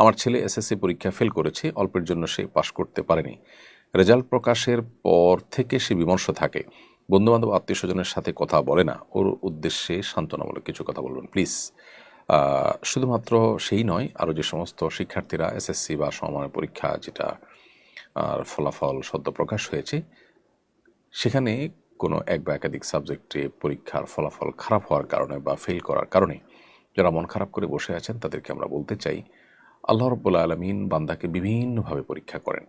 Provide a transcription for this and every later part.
আমার ছেলে এসএসসি পরীক্ষা ফেল করেছে, অল্পের জন্য সে পাশ করতে পারেনি। রেজাল্ট প্রকাশের পর থেকে সে বিমর্ষ থাকে। বন্ধুবান্ধব, আত্মীয় স্বজনের সাথে কথা বলে না। ওর উদ্দেশ্যে সান্ত্বনামূলক কিছু কথা বলবেন প্লিজ শুধুমাত্র সেই নয়, আরও যে সমস্ত শিক্ষার্থীরা এসএসসি বা সমমানের পরীক্ষা যেটা, আর ফলাফল সদ্য প্রকাশ হয়েছে, সেখানে কোনো এক বা একাধিক সাবজেক্টে পরীক্ষার ফলাফল খারাপ হওয়ার কারণে বা ফেল করার কারণে যারা মন খারাপ করে বসে আছেন, তাদেরকে আমরা বলতে চাই আল্লাহ রব্বুল্লা আলমিন বান্দাকে বিভিন্নভাবে পরীক্ষা করেন।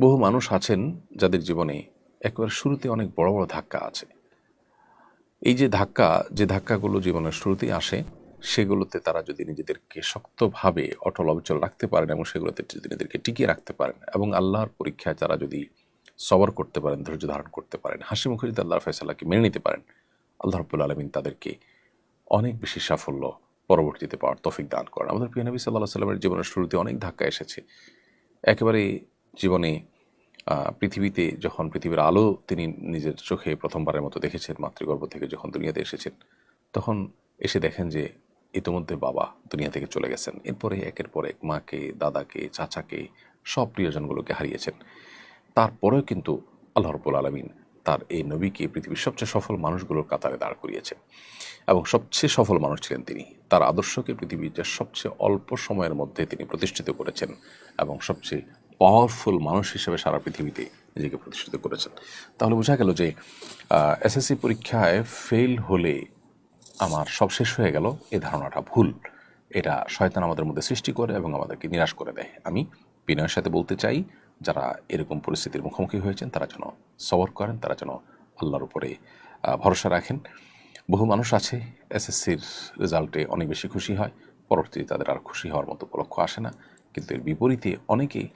বহু মানুষ আছেন যাদের জীবনে একবার শুরুতে অনেক বড় বড় ধাক্কা আছে। এই যে ধাক্কা, যে ধাক্কাগুলো জীবনের শুরুতেই আসে, সেগুলোতে তারা যদি নিজেদেরকে শক্তভাবে অটল অবিচল রাখতে পারেন এবং সেগুলোতে যদি নিজেদেরকে টিকিয়ে রাখতে পারেন এবং আল্লাহর পরীক্ষায় তারা যদি সবর করতে পারেন, ধৈর্য ধারণ করতে পারেন, হাসি মুখে যদি আল্লাহর ফয়সাল্লাহকে মেনে নিতে পারেন, আল্লাহ রব্বুল আলমিন তাদেরকে অনেক বেশি সাফল্য পরবর্তীতে পাওয়ার তফিক দান করেন। আমাদের প্রিয় নবী সাল্লাহ সাল্লামের জীবনের শুরুতে অনেক ধাক্কা এসেছে। একেবারে জীবনে পৃথিবীতে যখন পৃথিবীর আলো তিনি নিজের চোখে প্রথমবারের মতো দেখেছেন, মাতৃগর্ভ থেকে যখন দুনিয়াতে এসেছেন, তখন এসে দেখেন যে ইতিমধ্যে বাবা দুনিয়া থেকে চলে গেছেন। এরপরে একের পর এক মাকে, দাদাকে, চাচাকে, সব প্রিয়জনগুলোকে হারিয়েছেন। তারপরেও কিন্তু আল্লাহ রব্বুল আলমিন তার এই নবীকে পৃথিবীর সবচেয়ে সফল মানুষগুলোর কাতারে দাঁড় করিয়েছেন এবং সবচেয়ে সফল মানুষ ছিলেন তিনি। তার আদর্শকে পৃথিবীর যে সবচেয়ে অল্প সময়ের মধ্যে তিনি প্রতিষ্ঠিত করেছেন এবং সবচেয়ে পাওয়ারফুল মানুষ হিসেবে সারা পৃথিবীতে নিজেকে প্রতিষ্ঠিত করেছেন। তাহলে বোঝা গেল যে এসএসসি পরীক্ষায় ফেল হলে আমার সব শেষ হয়ে গেল, এ ধারণাটা ভুল। এটা শয়তান আমাদের মধ্যে সৃষ্টি করে এবং আমাদেরকে নিরাশ করে দেয়। আমি বিনয়ের সাথে বলতে চাই যারা এরকম পরিস্থিতির মুখোমুখি হয়েছেন, তারা যেন সবর করেন, তারা যেন আল্লাহর উপরে ভরসা রাখেন। বহু মানুষ আছে, এসএসসির রেজাল্টে অনেক বেশি খুশি হয়, পরবর্তীতে তাদের আর খুশি হওয়ার মতো উপলক্ষ আসে না। কিন্তু এর বিপরীতে অনেকেই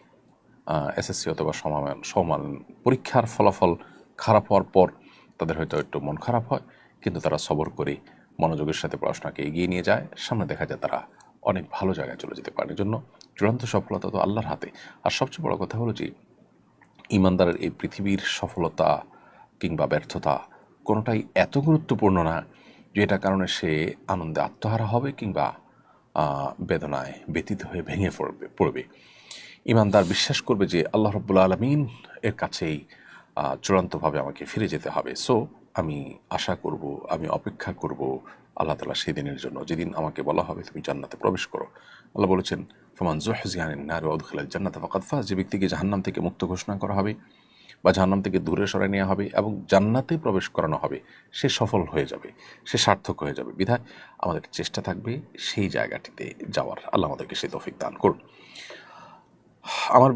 এসএসসি অথবা সমান সমান পরীক্ষার ফলাফল খারাপ হওয়ার পর তাদের হয়তো একটু মন খারাপ হয়, কিন্তু তারা সবর করে মনোযোগের সাথে পড়াশোনাকে এগিয়ে নিয়ে যায়। সামনে দেখা যায় তারা অনেক ভালো জায়গায় চলে যেতে পারে। জন্য চূড়ান্ত সফলতা তো আল্লাহর হাতে। আর সবচেয়ে বড় কথা হলো যে, ইমানদারের এই পৃথিবীর সফলতা কিংবা ব্যর্থতা কোনোটাই এত গুরুত্বপূর্ণ না যে এটা কারণে সে আনন্দে আত্মহারা হবে কিংবা বেদনায় ব্যতীত হয়ে ভেঙে পড়বে পড়বে। ইমানদার বিশ্বাস করবে যে আল্লাহ রব্বুল্লা আলমিন এর কাছেই চূড়ান্তভাবে আমাকে ফিরে যেতে হবে। সো, আমি আশা করব, আমি অপেক্ষা করব আল্লাহ তালা সেই দিনের জন্য। যেদিন আমাকে বলা হবে তুমি জান্নাতে প্রবেশ করো। আল্লাহ বলেছেন ফমান জোহজিয়ান নার অদখিল জান্নাত ফাকাদ ফাজ যে ব্যক্তিকে জাহান্নাম থেকে মুক্ত ঘোষণা করা হবে বা জাহান্নাম থেকে দূরে সরে নেওয়া হবে এবং জান্নাতে প্রবেশ করানো হবে, সে সফল হয়ে যাবে, সে সার্থক হয়ে যাবে। বিধায় আমাদের চেষ্টা থাকবে সেই জায়গাটিতে যাওয়ার। আল্লাহ আমাদেরকে সেই তফিক দান করুন। আমার